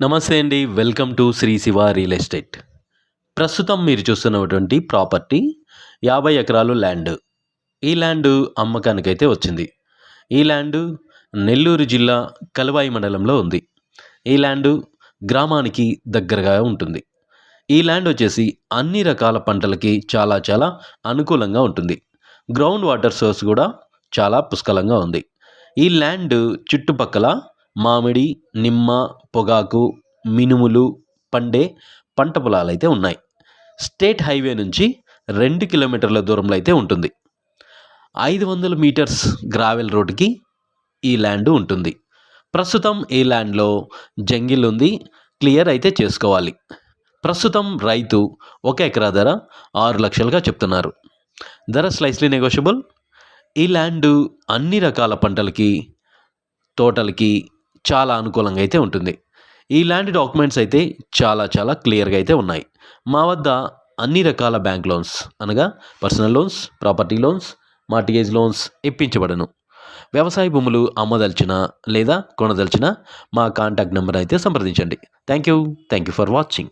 నమస్తే అండి welcome to Sri Shiva real estate. ప్రస్తుతం మీరు చూస్తున్నటువంటి ప్రాపర్టీ యాభై ఎకరాలు ల్యాండ్. ఈ ల్యాండ్ అమ్మకానికైతే వచ్చింది. ఈ ల్యాండ్ నెల్లూరు జిల్లా కలువాయి మండలంలో ఉంది. ఈ ల్యాండ్ గ్రామానికి దగ్గరగా ఉంటుంది. ఈ ల్యాండ్ వచ్చేసి అన్ని రకాల పంటలకి చాలా చాలా అనుకూలంగా ఉంటుంది. గ్రౌండ్ వాటర్ సోర్స్ కూడా చాలా పుష్కలంగా ఉంది. ఈ ల్యాండ్ చుట్టుపక్కల మామిడి నిమ్మ పొగాకు మినుములు పండే పంట పొలాలు అయితే ఉన్నాయి. స్టేట్ హైవే నుంచి రెండు కిలోమీటర్ల దూరంలో అయితే ఉంటుంది. ఐదు వందల మీటర్స్ గ్రావెల్ రోడ్కి ఈ ల్యాండ్ ఉంటుంది. ప్రస్తుతం ఈ ల్యాండ్లో జంగిల్ ఉంది. క్లియర్ అయితే చేసుకోవాలి. ప్రస్తుతం రైతు ఒక ఎకరా ధర ఆరు లక్షలుగా చెప్తున్నారు. ధర స్లైస్లీ నెగోషియబుల్. ఈ ల్యాండ్ అన్ని రకాల పంటలకి తోటలకి చాలా అనుకూలంగా అయితే ఉంటుంది. ఈ ల్యాండ్ డాక్యుమెంట్స్ అయితే చాలా చాలా క్లియర్గా అయితే ఉన్నాయి. మా వద్ద అన్ని రకాల బ్యాంక్ లోన్స్ అనగా personal loans property loans mortgage loans ఇప్పించబడను. వ్యవసాయ భూములు అమ్మదలిచిన లేదా కొనదలిచిన మా కాంటాక్ట్ నెంబర్ అయితే సంప్రదించండి. Thank you thank you for watching.